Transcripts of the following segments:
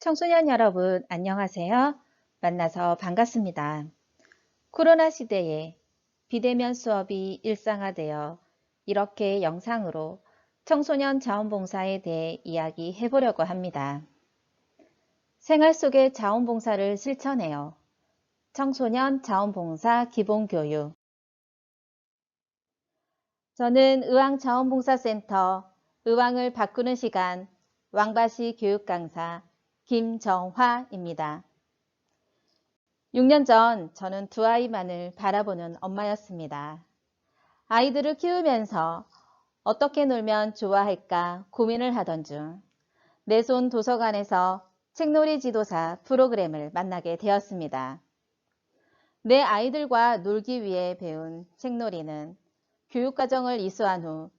청소년 여러분, 안녕하세요. 만나서 반갑습니다. 코로나 시대에 비대면 수업이 일상화되어 이렇게 영상으로 청소년 자원봉사에 대해 이야기해 보려고 합니다. 생활 속의 자원봉사를 실천해요. 청소년 자원봉사 기본교육 저는 의왕자원봉사센터 의왕을 바꾸는 시간 왕바시 교육강사 김정화입니다. 6년 전 저는 두 아이만을 바라보는 엄마였습니다. 아이들을 키우면서 어떻게 놀면 좋아할까 고민을 하던 중 내 손 도서관에서 책놀이 지도사 프로그램을 만나게 되었습니다. 내 아이들과 놀기 위해 배운 책놀이는 교육과정을 이수한 후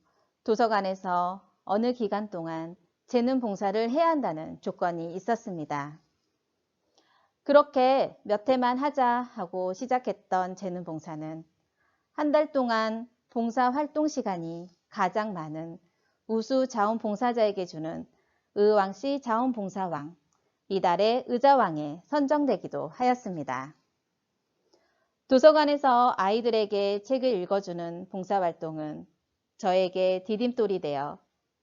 도서관에서 어느 기간 동안 재능 봉사를 해야 한다는 조건이 있었습니다. 그렇게 몇 해만 하자 하고 시작했던 재능 봉사는 한 달 동안 봉사 활동 시간이 가장 많은 우수 자원봉사자에게 주는 의왕시 자원봉사왕, 이달의 의자왕에 선정되기도 하였습니다. 도서관에서 아이들에게 책을 읽어주는 봉사활동은 저에게 디딤돌이 되어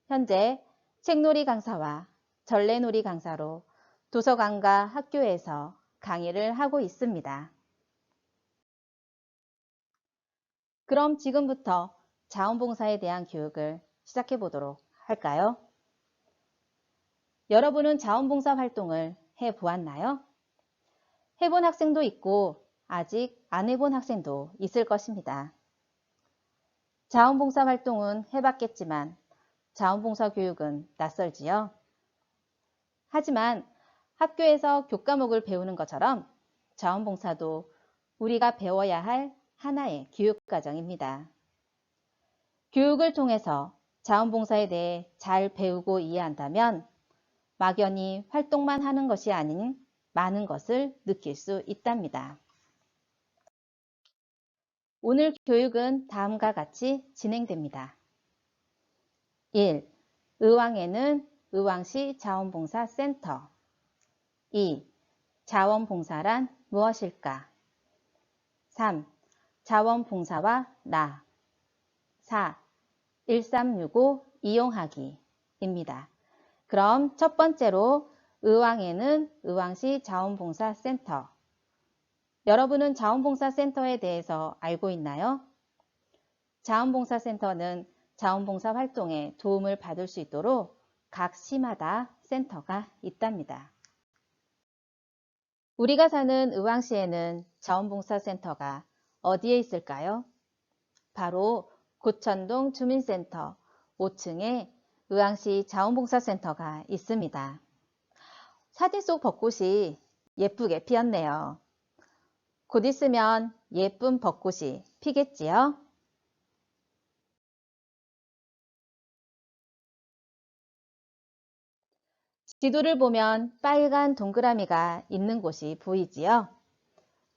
현재 책놀이 강사와 전래놀이 강사로 도서관과 학교에서 강의를 하고 있습니다. 그럼 지금부터 자원봉사에 대한 교육을 시작해 보도록 할까요? 여러분은 자원봉사 활동을 해 보았나요? 해본 학생도 있고 아직 안 해본 학생도 있을 것입니다. 자원봉사 활동은 해봤겠지만 자원봉사 교육은 낯설지요. 하지만 학교에서 교과목을 배우는 것처럼 자원봉사도 우리가 배워야 할 하나의 교육과정입니다. 교육을 통해서 자원봉사에 대해 잘 배우고 이해한다면 막연히 활동만 하는 것이 아닌 많은 것을 느낄 수 있답니다. 오늘 교육은 다음과 같이 진행됩니다. 1. 의왕에는 의왕시 자원봉사 센터 2. 자원봉사란 무엇일까? 3. 자원봉사와 나 4. 1365 이용하기 입니다. 그럼 첫 번째로 의왕에는 의왕시 자원봉사 센터 여러분은 자원봉사 센터에 대해서 알고 있나요? 자원봉사 센터는 자원봉사 활동에 도움을 받을 수 있도록 각 시마다 센터가 있답니다. 우리가 사는 의왕시에는 자원봉사센터가 어디에 있을까요? 바로 고천동 주민센터 5층에 의왕시 자원봉사센터가 있습니다. 사진 속 벚꽃이 예쁘게 피었네요. 곧 있으면 예쁜 벚꽃이 피겠지요? 지도를 보면 빨간 동그라미가 있는 곳이 보이지요?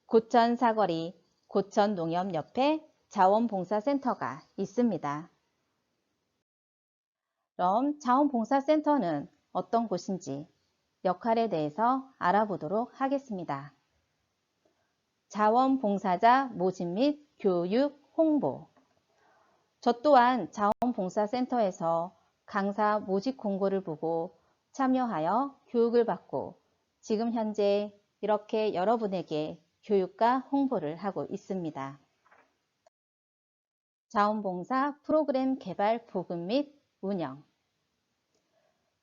고천 사거리 고천 농협 옆에 자원봉사센터가 있습니다. 그럼 자원봉사센터는 어떤 곳인지 역할에 대해서 알아보도록 하겠습니다. 자원봉사자 모집 및 교육 홍보 저 또한 자원봉사센터에서 강사 모집 공고를 보고 참여하여 교육을 받고 지금 현재 이렇게 여러분에게 교육과 홍보를 하고 있습니다. 자원봉사 프로그램 개발 보급 및 운영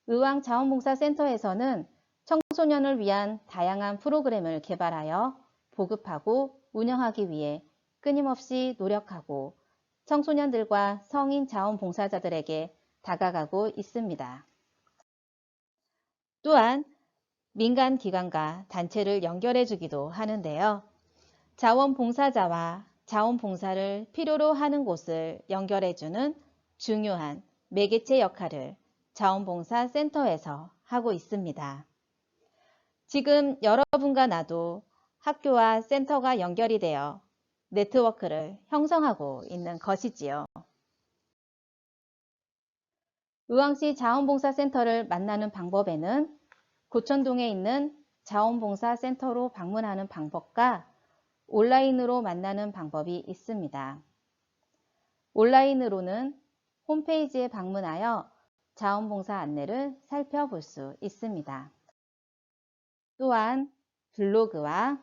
의왕 자원봉사센터에서는 청소년을 위한 다양한 프로그램을 개발하여 보급하고 운영하기 위해 끊임없이 노력하고 청소년들과 성인 자원봉사자들에게 다가가고 있습니다. 또한 민간 기관과 단체를 연결해 주기도 하는데요. 자원봉사자와 자원봉사를 필요로 하는 곳을 연결해 주는 중요한 매개체 역할을 자원봉사센터에서 하고 있습니다. 지금 여러분과 나도 학교와 센터가 연결이 되어 네트워크를 형성하고 있는 것이지요. 의왕시 자원봉사센터를 만나는 방법에는 고천동에 있는 자원봉사센터로 방문하는 방법과 온라인으로 만나는 방법이 있습니다. 온라인으로는 홈페이지에 방문하여 자원봉사 안내를 살펴볼 수 있습니다. 또한 블로그와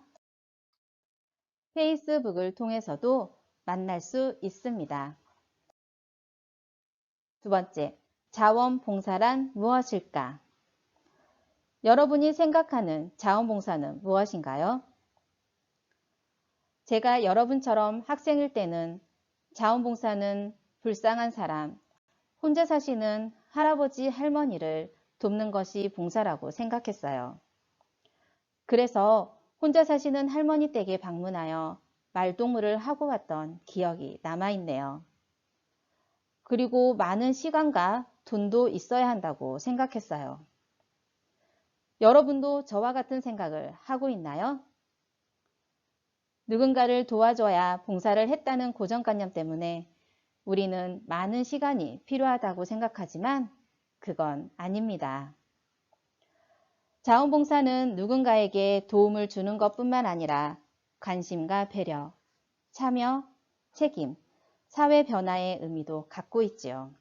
페이스북을 통해서도 만날 수 있습니다. 두 번째, 자원봉사란 무엇일까? 여러분이 생각하는 자원봉사는 무엇인가요? 제가 여러분처럼 학생일 때는 자원봉사는 불쌍한 사람, 혼자 사시는 할아버지 할머니를 돕는 것이 봉사라고 생각했어요. 그래서 혼자 사시는 할머니 댁에 방문하여 말동무를 하고 왔던 기억이 남아있네요. 그리고 많은 시간과 돈도 있어야 한다고 생각했어요. 여러분도 저와 같은 생각을 하고 있나요? 누군가를 도와줘야 봉사를 했다는 고정관념 때문에 우리는 많은 시간이 필요하다고 생각하지만 그건 아닙니다. 자원봉사는 누군가에게 도움을 주는 것 뿐만 아니라 관심과 배려, 참여, 책임, 사회 변화의 의미도 갖고 있지요.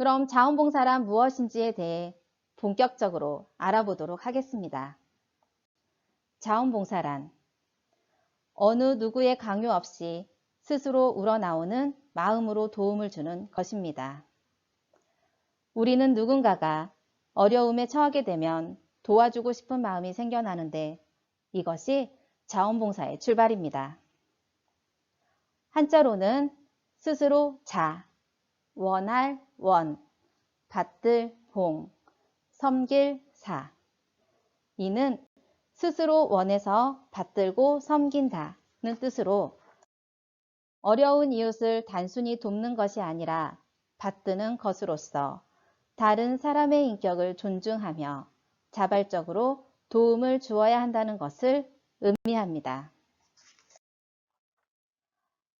그럼 자원봉사란 무엇인지에 대해 본격적으로 알아보도록 하겠습니다. 자원봉사란 어느 누구의 강요 없이 스스로 우러나오는 마음으로 도움을 주는 것입니다. 우리는 누군가가 어려움에 처하게 되면 도와주고 싶은 마음이 생겨나는데 이것이 자원봉사의 출발입니다. 한자로는 스스로 자, 원할 원, 받들 봉, 섬길 사. 이는 스스로 원해서 받들고 섬긴다는 뜻으로 어려운 이웃을 단순히 돕는 것이 아니라 받드는 것으로서 다른 사람의 인격을 존중하며 자발적으로 도움을 주어야 한다는 것을 의미합니다.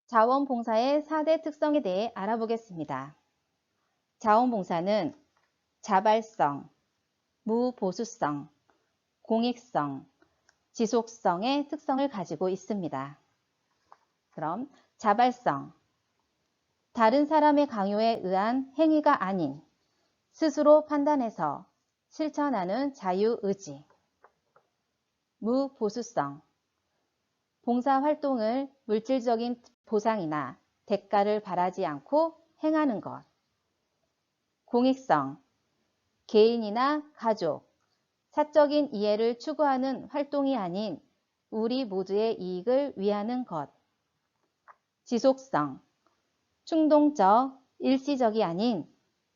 자원봉사의 4대 특성에 대해 알아보겠습니다. 자원봉사는 자발성, 무보수성, 공익성, 지속성의 특성을 가지고 있습니다. 그럼 자발성, 다른 사람의 강요에 의한 행위가 아닌 스스로 판단해서 실천하는 자유의지. 무보수성, 봉사활동을 물질적인 보상이나 대가를 바라지 않고 행하는 것. 공익성, 개인이나 가족, 사적인 이해를 추구하는 활동이 아닌 우리 모두의 이익을 위하는 것. 지속성, 충동적, 일시적이 아닌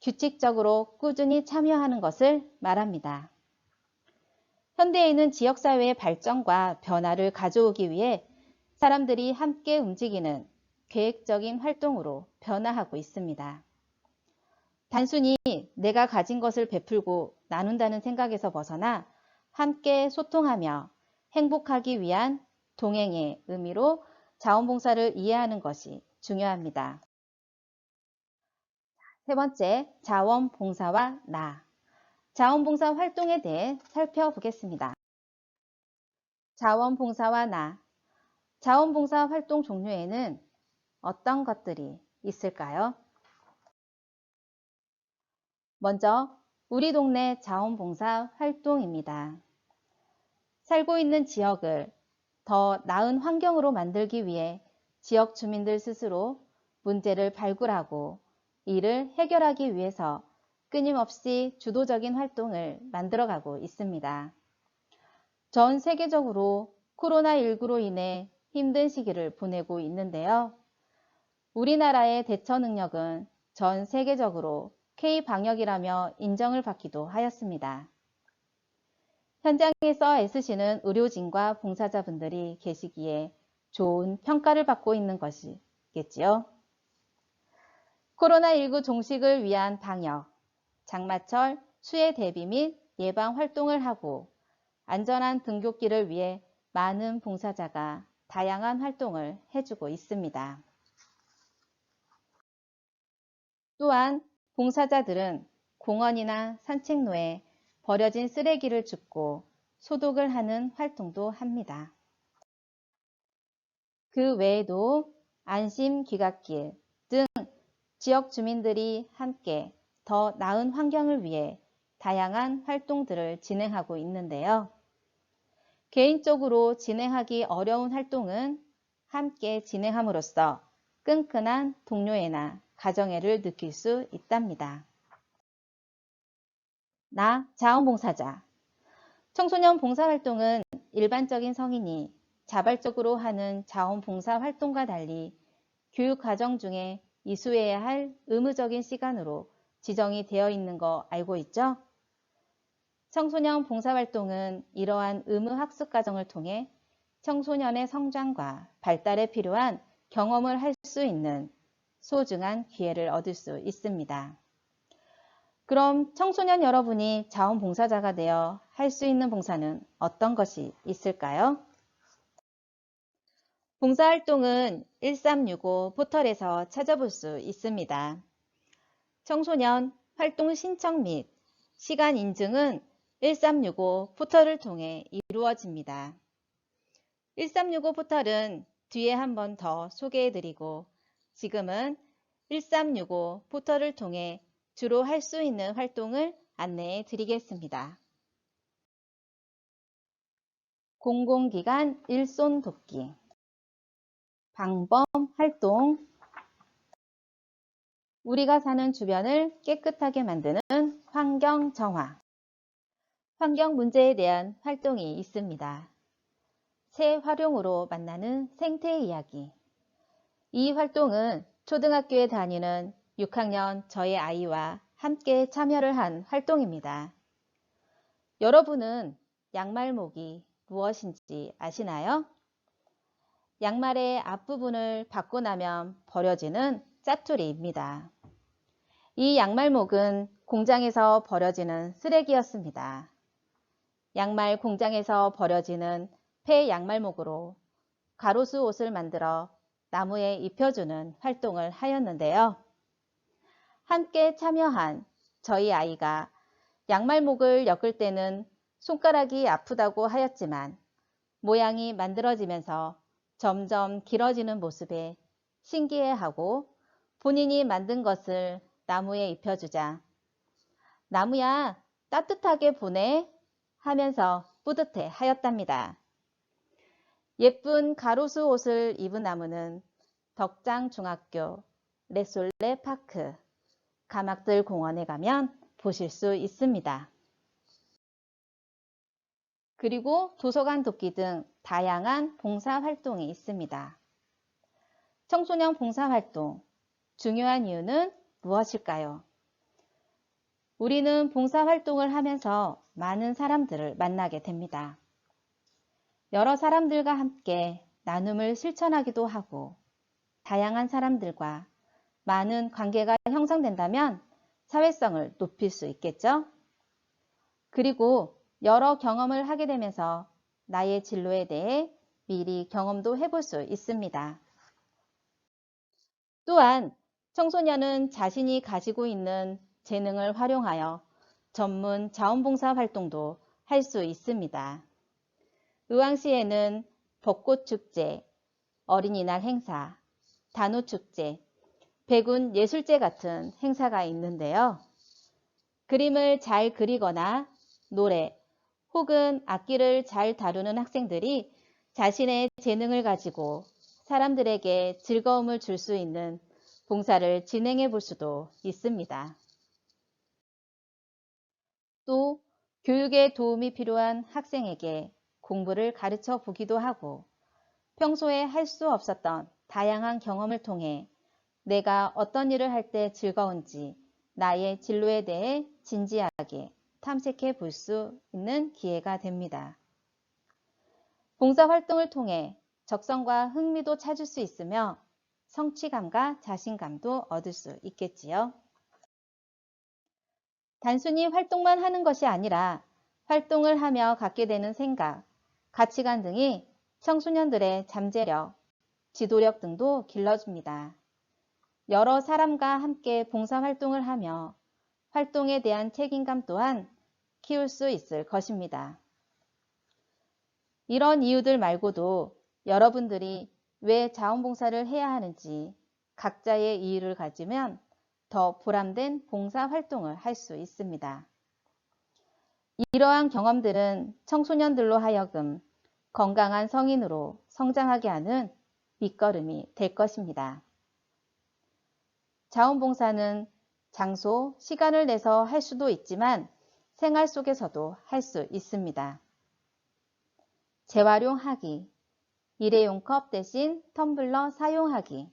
규칙적으로 꾸준히 참여하는 것을 말합니다. 현대에는 지역사회의 발전과 변화를 가져오기 위해 사람들이 함께 움직이는 계획적인 활동으로 변화하고 있습니다. 단순히 내가 가진 것을 베풀고 나눈다는 생각에서 벗어나 함께 소통하며 행복하기 위한 동행의 의미로 자원봉사를 이해하는 것이 중요합니다. 세 번째, 자원봉사와 나. 자원봉사 활동에 대해 살펴보겠습니다. 자원봉사와 나. 자원봉사 활동 종류에는 어떤 것들이 있을까요? 먼저 우리 동네 자원봉사 활동입니다. 살고 있는 지역을 더 나은 환경으로 만들기 위해 지역 주민들 스스로 문제를 발굴하고 이를 해결하기 위해서 끊임없이 주도적인 활동을 만들어가고 있습니다. 전 세계적으로 코로나19로 인해 힘든 시기를 보내고 있는데요. 우리나라의 대처 능력은 전 세계적으로 K방역이라며 인정을 받기도 하였습니다. 현장에서 애쓰시는 의료진과 봉사자분들이 계시기에 좋은 평가를 받고 있는 것이겠지요. 코로나19 종식을 위한 방역, 장마철 수해 대비 및 예방 활동을 하고 안전한 등굣길을 위해 많은 봉사자가 다양한 활동을 해주고 있습니다. 또한 봉사자들은 공원이나 산책로에 버려진 쓰레기를 줍고 소독을 하는 활동도 합니다. 그 외에도 안심 귀갓길 등 지역 주민들이 함께 더 나은 환경을 위해 다양한 활동들을 진행하고 있는데요. 개인적으로 진행하기 어려운 활동은 함께 진행함으로써 끈끈한 동료애나 가정애를 느낄 수 있답니다. 나 자원봉사자 청소년 봉사활동은 일반적인 성인이 자발적으로 하는 자원봉사활동과 달리 교육과정 중에 이수해야 할 의무적인 시간으로 지정이 되어 있는 거 알고 있죠? 청소년 봉사활동은 이러한 의무학습 과정을 통해 청소년의 성장과 발달에 필요한 경험을 할 수 있는 소중한 기회를 얻을 수 있습니다. 그럼 청소년 여러분이 자원봉사자가 되어 할 수 있는 봉사는 어떤 것이 있을까요? 봉사활동은 1365 포털에서 찾아볼 수 있습니다. 청소년 활동 신청 및 시간 인증은 1365 포털을 통해 이루어집니다. 1365 포털은 뒤에 한 번 더 소개해드리고 지금은 1365 포털을 통해 주로 할 수 있는 활동을 안내해 드리겠습니다. 공공기관 일손 돕기 방범 활동 우리가 사는 주변을 깨끗하게 만드는 환경 정화 환경 문제에 대한 활동이 있습니다. 새 활용으로 만나는 생태 이야기 이 활동은 초등학교에 다니는 6학년 저의 아이와 함께 참여를 한 활동입니다. 여러분은 양말목이 무엇인지 아시나요? 양말의 앞부분을 받고 나면 버려지는 짜투리입니다. 이 양말목은 공장에서 버려지는 쓰레기였습니다. 양말 공장에서 버려지는 폐 양말목으로 가로수 옷을 만들어 나무에 입혀주는 활동을 하였는데요. 함께 참여한 저희 아이가 양말목을 엮을 때는 손가락이 아프다고 하였지만 모양이 만들어지면서 점점 길어지는 모습에 신기해하고 본인이 만든 것을 나무에 입혀주자 나무야 따뜻하게 보내 하면서 뿌듯해 하였답니다. 예쁜 가로수 옷을 입은 나무는 덕장 중학교, 레솔레 파크, 가막들 공원에 가면 보실 수 있습니다. 그리고 도서관 돕기 등 다양한 봉사활동이 있습니다. 청소년 봉사활동, 중요한 이유는 무엇일까요? 우리는 봉사활동을 하면서 많은 사람들을 만나게 됩니다. 여러 사람들과 함께 나눔을 실천하기도 하고 다양한 사람들과 많은 관계가 형성된다면 사회성을 높일 수 있겠죠? 그리고 여러 경험을 하게 되면서 나의 진로에 대해 미리 경험도 해볼 수 있습니다. 또한 청소년은 자신이 가지고 있는 재능을 활용하여 전문 자원봉사 활동도 할 수 있습니다. 의왕시에는 벚꽃축제, 어린이날 행사, 단오축제, 백운 예술제 같은 행사가 있는데요. 그림을 잘 그리거나 노래 혹은 악기를 잘 다루는 학생들이 자신의 재능을 가지고 사람들에게 즐거움을 줄 수 있는 봉사를 진행해 볼 수도 있습니다. 또 교육에 도움이 필요한 학생에게 공부를 가르쳐 보기도 하고 평소에 할 수 없었던 다양한 경험을 통해 내가 어떤 일을 할 때 즐거운지 나의 진로에 대해 진지하게 탐색해 볼 수 있는 기회가 됩니다. 봉사활동을 통해 적성과 흥미도 찾을 수 있으며 성취감과 자신감도 얻을 수 있겠지요. 단순히 활동만 하는 것이 아니라 활동을 하며 갖게 되는 생각, 가치관 등이 청소년들의 잠재력, 지도력 등도 길러줍니다. 여러 사람과 함께 봉사활동을 하며 활동에 대한 책임감 또한 키울 수 있을 것입니다. 이런 이유들 말고도 여러분들이 왜 자원봉사를 해야 하는지 각자의 이유를 가지면 더 보람된 봉사 활동을 할 수 있습니다. 이러한 경험들은 청소년들로 하여금 건강한 성인으로 성장하게 하는 밑거름이 될 것입니다. 자원봉사는 장소, 시간을 내서 할 수도 있지만 생활 속에서도 할 수 있습니다. 재활용하기, 일회용 컵 대신 텀블러 사용하기,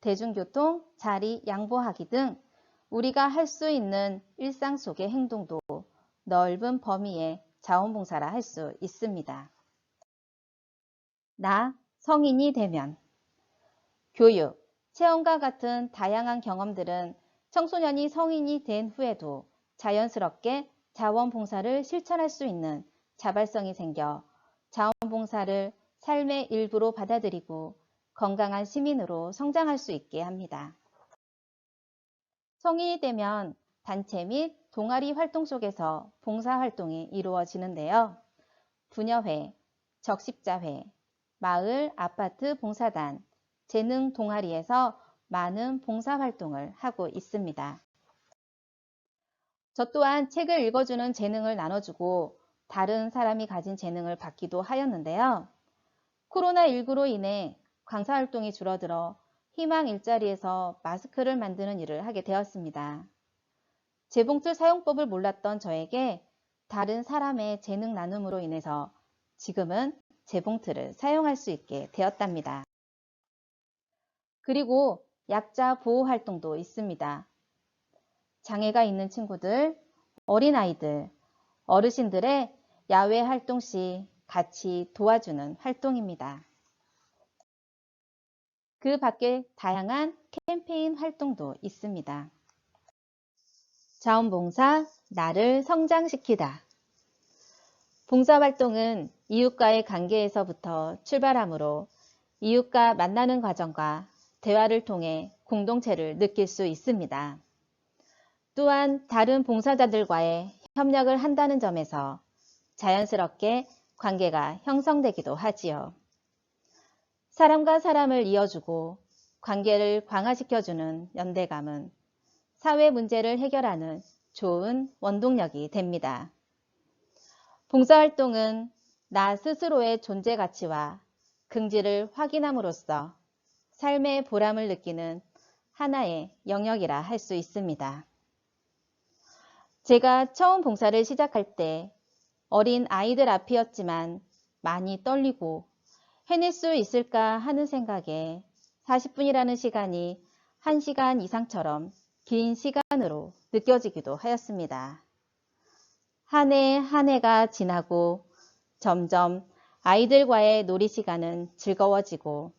대중교통 자리 양보하기 등 우리가 할 수 있는 일상 속의 행동도 넓은 범위의 자원봉사라 할 수 있습니다. 나 성인이 되면 교육, 체험과 같은 다양한 경험들은 청소년이 성인이 된 후에도 자연스럽게 자원봉사를 실천할 수 있는 자발성이 생겨 자원봉사를 삶의 일부로 받아들이고 건강한 시민으로 성장할 수 있게 합니다. 성인이 되면 단체 및 동아리 활동 속에서 봉사활동이 이루어지는데요. 부녀회, 적십자회, 마을, 아파트 봉사단, 재능 동아리에서 많은 봉사활동을 하고 있습니다. 저 또한 책을 읽어주는 재능을 나눠주고 다른 사람이 가진 재능을 받기도 하였는데요. 코로나19로 인해 강사활동이 줄어들어 희망 일자리에서 마스크를 만드는 일을 하게 되었습니다. 재봉틀 사용법을 몰랐던 저에게 다른 사람의 재능 나눔으로 인해서 지금은 재봉틀을 사용할 수 있게 되었답니다. 그리고 약자 보호 활동도 있습니다. 장애가 있는 친구들, 어린아이들, 어르신들의 야외 활동 시 같이 도와주는 활동입니다. 그 밖에 다양한 캠페인 활동도 있습니다. 자원봉사, 나를 성장시키다. 봉사활동은 이웃과의 관계에서부터 출발하므로 이웃과 만나는 과정과 대화를 통해 공동체를 느낄 수 있습니다. 또한 다른 봉사자들과의 협력을 한다는 점에서 자연스럽게 관계가 형성되기도 하지요. 사람과 사람을 이어주고 관계를 강화시켜주는 연대감은 사회 문제를 해결하는 좋은 원동력이 됩니다. 봉사활동은 나 스스로의 존재 가치와 긍지를 확인함으로써 삶의 보람을 느끼는 하나의 영역이라 할 수 있습니다. 제가 처음 봉사를 시작할 때 어린 아이들 앞이었지만 많이 떨리고 해낼 수 있을까 하는 생각에 40분이라는 시간이 1시간 이상처럼 긴 시간으로 느껴지기도 하였습니다. 한 해 한 해가 지나고 점점 아이들과의 놀이 시간은 즐거워지고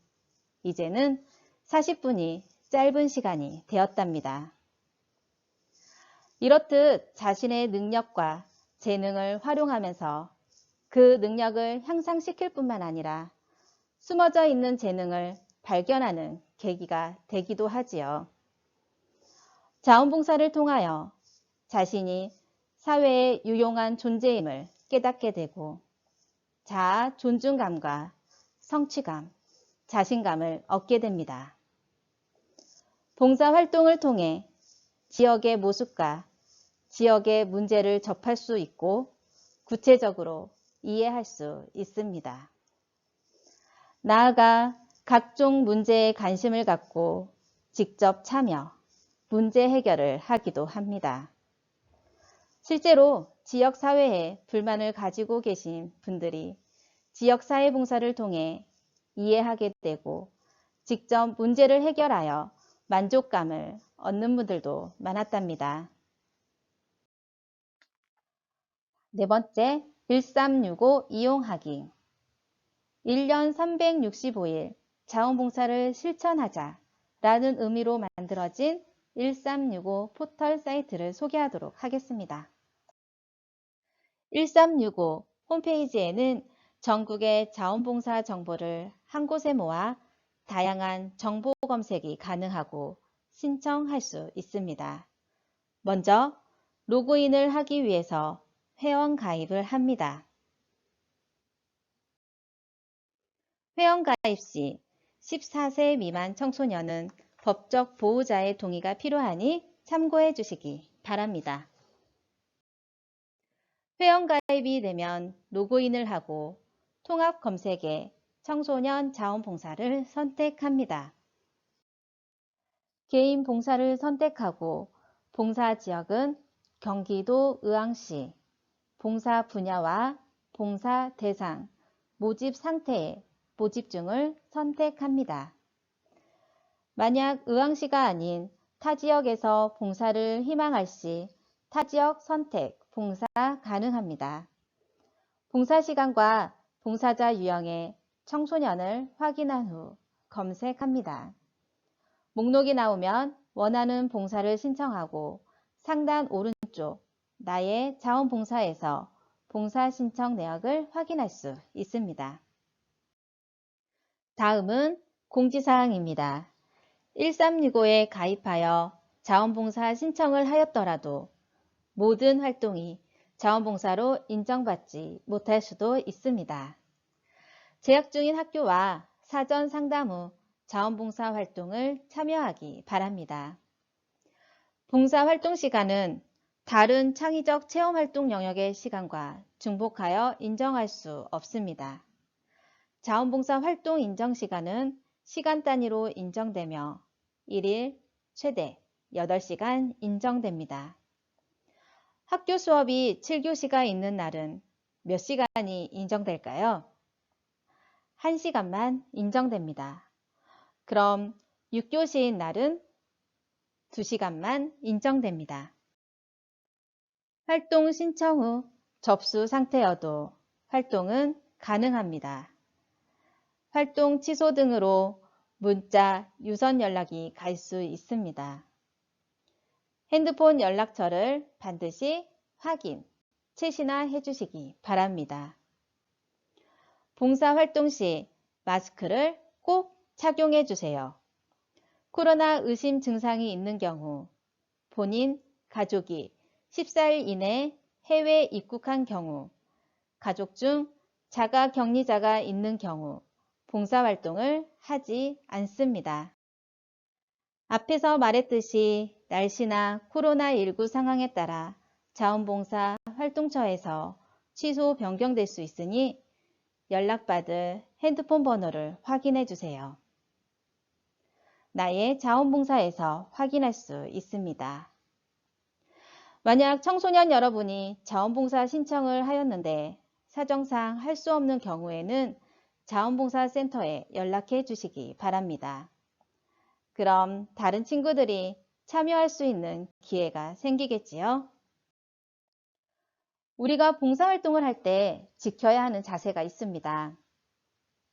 이제는 40분이 짧은 시간이 되었답니다. 이렇듯 자신의 능력과 재능을 활용하면서 그 능력을 향상시킬 뿐만 아니라 숨어져 있는 재능을 발견하는 계기가 되기도 하지요. 자원봉사를 통하여 자신이 사회에 유용한 존재임을 깨닫게 되고 자아 존중감과 성취감, 자신감을 얻게 됩니다. 봉사활동을 통해 지역의 모습과 지역의 문제를 접할 수 있고 구체적으로 이해할 수 있습니다. 나아가 각종 문제에 관심을 갖고 직접 참여, 문제 해결을 하기도 합니다. 실제로 지역사회에 불만을 가지고 계신 분들이 지역사회봉사를 통해 이해하게 되고 직접 문제를 해결하여 만족감을 얻는 분들도 많았답니다. 네 번째, 1365 이용하기. 1년 365일 자원봉사를 실천하자 라는 의미로 만들어진 1365 포털 사이트를 소개하도록 하겠습니다. 1365 홈페이지에는 전국의 자원봉사 정보를 한 곳에 모아 다양한 정보 검색이 가능하고 신청할 수 있습니다. 먼저 로그인을 하기 위해서 회원 가입을 합니다. 회원 가입 시 14세 미만 청소년은 법적 보호자의 동의가 필요하니 참고해 주시기 바랍니다. 회원 가입이 되면 로그인을 하고 통합 검색에 청소년 자원봉사를 선택합니다. 개인 봉사를 선택하고 봉사 지역은 경기도 의왕시, 봉사 분야와 봉사 대상, 모집 상태의 모집중을 선택합니다. 만약 의왕시가 아닌 타 지역에서 봉사를 희망할 시 타 지역 선택, 봉사 가능합니다. 봉사 시간과 봉사자 유형의 청소년을 확인한 후 검색합니다. 목록이 나오면 원하는 봉사를 신청하고 상단 오른쪽 나의 자원봉사에서 봉사 신청 내역을 확인할 수 있습니다. 다음은 공지사항입니다. 1365에 가입하여 자원봉사 신청을 하였더라도 모든 활동이 자원봉사로 인정받지 못할 수도 있습니다. 재학 중인 학교와 사전 상담 후 자원봉사 활동을 참여하기 바랍니다. 봉사 활동 시간은 다른 창의적 체험 활동 영역의 시간과 중복하여 인정할 수 없습니다. 자원봉사 활동 인정 시간은 시간 단위로 인정되며 1일 최대 8시간 인정됩니다. 학교 수업이 7교시가 있는 날은 몇 시간이 인정될까요? 1시간만 인정됩니다. 그럼 6교시인 날은 2시간만 인정됩니다. 활동 신청 후 접수 상태여도 활동은 가능합니다. 활동 취소 등으로 문자, 유선 연락이 갈 수 있습니다. 핸드폰 연락처를 반드시 확인, 채신화 해주시기 바랍니다. 봉사활동 시 마스크를 꼭 착용해 주세요. 코로나 의심 증상이 있는 경우 본인, 가족이 14일 이내 해외 입국한 경우 가족 중 자가 격리자가 있는 경우 봉사활동을 하지 않습니다. 앞에서 말했듯이 날씨나 코로나19 상황에 따라 자원봉사 활동처에서 취소 변경될 수 있으니 연락받을 핸드폰 번호를 확인해 주세요. 나의 자원봉사에서 확인할 수 있습니다. 만약 청소년 여러분이 자원봉사 신청을 하였는데 사정상 할 수 없는 경우에는 자원봉사센터에 연락해 주시기 바랍니다. 그럼 다른 친구들이 참여할 수 있는 기회가 생기겠지요? 우리가 봉사활동을 할 때 지켜야 하는 자세가 있습니다.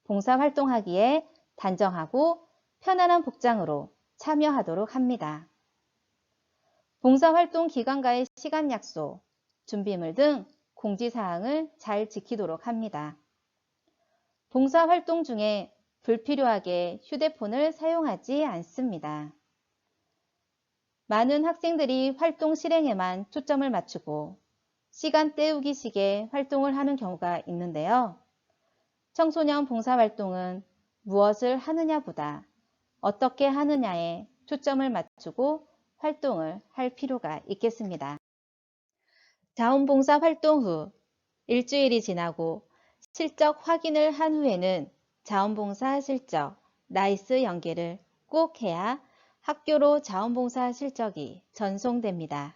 봉사활동하기에 단정하고 편안한 복장으로 참여하도록 합니다. 봉사활동 기관과의 시간 약속, 준비물 등 공지사항을 잘 지키도록 합니다. 봉사 활동 중에 불필요하게 휴대폰을 사용하지 않습니다. 많은 학생들이 활동 실행에만 초점을 맞추고 시간 때우기식의 활동을 하는 경우가 있는데요. 청소년 봉사활동은 무엇을 하느냐보다 어떻게 하느냐에 초점을 맞추고 활동을 할 필요가 있겠습니다. 자원봉사 활동 후 일주일이 지나고 실적 확인을 한 후에는 자원봉사 실적, 나이스 연계를 꼭 해야 학교로 자원봉사 실적이 전송됩니다.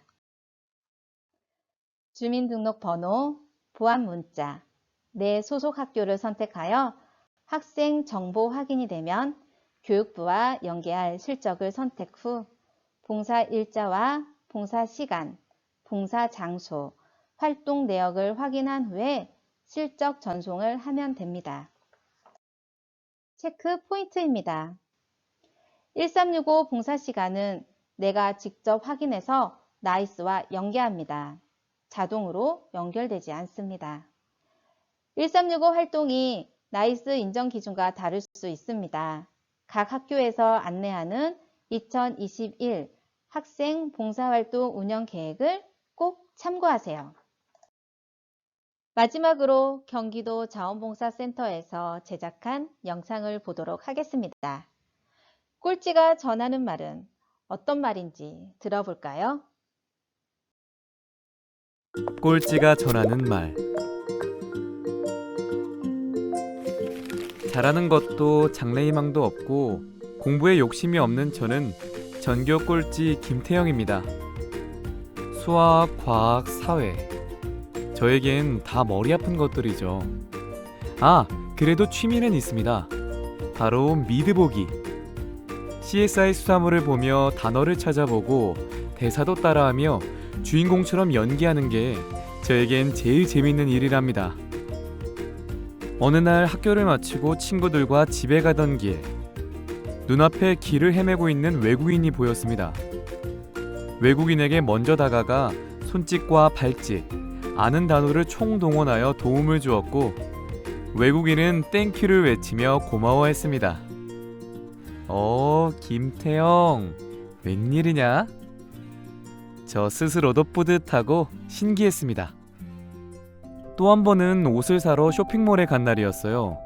주민등록번호, 보안문자, 내 소속 학교를 선택하여 학생 정보 확인이 되면 교육부와 연계할 실적을 선택 후 봉사 일자와 봉사 시간, 봉사 장소, 활동 내역을 확인한 후에 실적 전송을 하면 됩니다. 체크 포인트입니다. 1365 봉사 시간은 내가 직접 확인해서 나이스와 연계합니다. 자동으로 연결되지 않습니다. 1365 활동이 나이스 인정 기준과 다를 수 있습니다. 각 학교에서 안내하는 2021 학생 봉사활동 운영 계획을 꼭 참고하세요. 마지막으로 경기도 자원봉사센터에서 제작한 영상을 보도록 하겠습니다. 꼴찌가 전하는 말은 어떤 말인지 들어볼까요? 꼴찌가 전하는 말. 잘하는 것도 장래희망도 없고 공부에 욕심이 없는 저는 전교 꼴찌 김태형입니다. 수학, 과학, 사회. 저에겐 다 머리 아픈 것들이죠. 아, 그래도 취미는 있습니다. 바로 미드보기. CSI 수사물을 보며 단어를 찾아보고 대사도 따라하며 주인공처럼 연기하는 게 저에겐 제일 재밌는 일이랍니다. 어느 날 학교를 마치고 친구들과 집에 가던 길 눈앞에 길을 헤매고 있는 외국인이 보였습니다. 외국인에게 먼저 다가가 손짓과 발짓, 아는 단어를 총동원하여 도움을 주었고 외국인은 땡큐를 외치며 고마워했습니다. 어, 김태형, 웬일이냐? 저 스스로도 뿌듯하고 신기했습니다. 또 한 번은 옷을 사러 쇼핑몰에 간 날이었어요.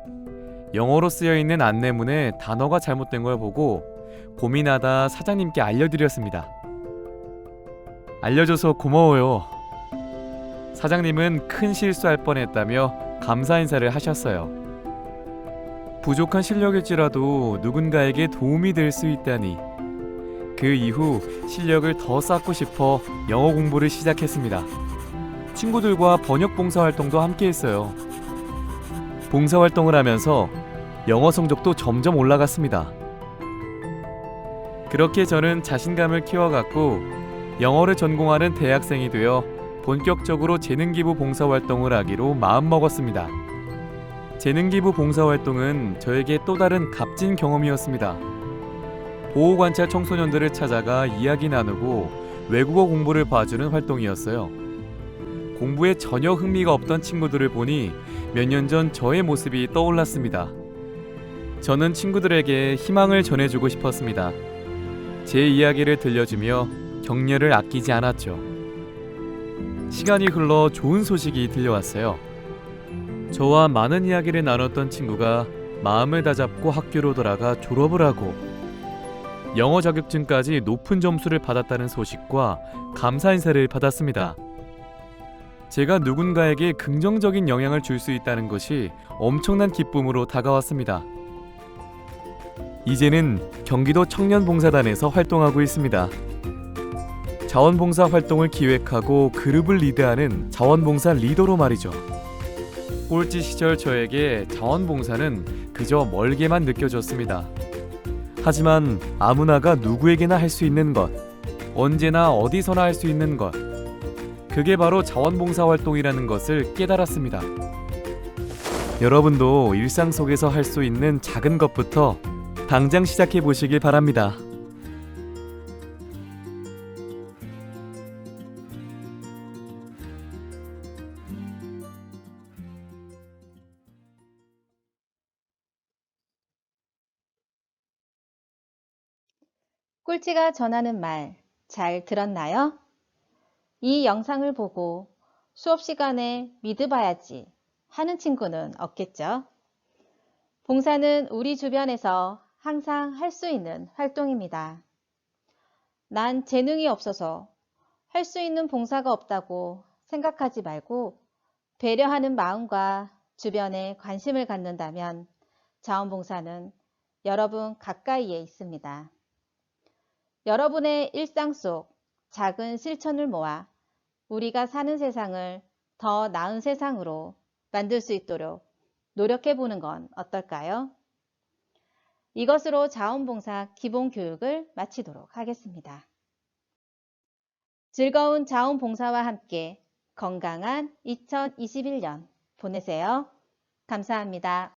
영어로 쓰여 있는 안내문에 단어가 잘못된 걸 보고 고민하다 사장님께 알려드렸습니다. 알려줘서 고마워요. 사장님은 큰 실수할 뻔했다며 감사 인사를 하셨어요. 부족한 실력일지라도 누군가에게 도움이 될 수 있다니 그 이후 실력을 더 쌓고 싶어 영어 공부를 시작했습니다. 친구들과 번역 봉사 활동도 함께 했어요. 봉사 활동을 하면서 영어 성적도 점점 올라갔습니다. 그렇게 저는 자신감을 키워갔고 영어를 전공하는 대학생이 되어 본격적으로 재능기부 봉사 활동을 하기로 마음먹었습니다. 재능기부 봉사 활동은 저에게 또 다른 값진 경험이었습니다. 보호관찰 청소년들을 찾아가 이야기 나누고 외국어 공부를 봐주는 활동이었어요. 공부에 전혀 흥미가 없던 친구들을 보니 몇 년 전 저의 모습이 떠올랐습니다. 저는 친구들에게 희망을 전해주고 싶었습니다. 제 이야기를 들려주며 격려를 아끼지 않았죠. 시간이 흘러 좋은 소식이 들려왔어요. 저와 많은 이야기를 나눴던 친구가 마음을 다잡고 학교로 돌아가 졸업을 하고 영어 자격증까지 높은 점수를 받았다는 소식과 감사 인사를 받았습니다. 제가 누군가에게 긍정적인 영향을 줄 수 있다는 것이 엄청난 기쁨으로 다가왔습니다. 이제는 경기도 청년봉사단에서 활동하고 있습니다. 자원봉사 활동을 기획하고 그룹을 리드하는 자원봉사 리더로 말이죠. 꼴찌 시절 저에게 자원봉사는 그저 멀게만 느껴졌습니다. 하지만 아무나가 누구에게나 할 수 있는 것, 언제나 어디서나 할 수 있는 것, 그게 바로 자원봉사 활동이라는 것을 깨달았습니다. 여러분도 일상 속에서 할 수 있는 작은 것부터 당장 시작해 보시길 바랍니다. 꼴찌가 전하는 말 잘 들었나요? 이 영상을 보고 수업 시간에 믿어봐야지 하는 친구는 없겠죠? 봉사는 우리 주변에서 항상 할 수 있는 활동입니다. 난 재능이 없어서 할 수 있는 봉사가 없다고 생각하지 말고 배려하는 마음과 주변에 관심을 갖는다면 자원봉사는 여러분 가까이에 있습니다. 여러분의 일상 속 작은 실천을 모아 우리가 사는 세상을 더 나은 세상으로 만들 수 있도록 노력해 보는 건 어떨까요? 이것으로 자원봉사 기본 교육을 마치도록 하겠습니다. 즐거운 자원봉사와 함께 건강한 2021년 보내세요. 감사합니다.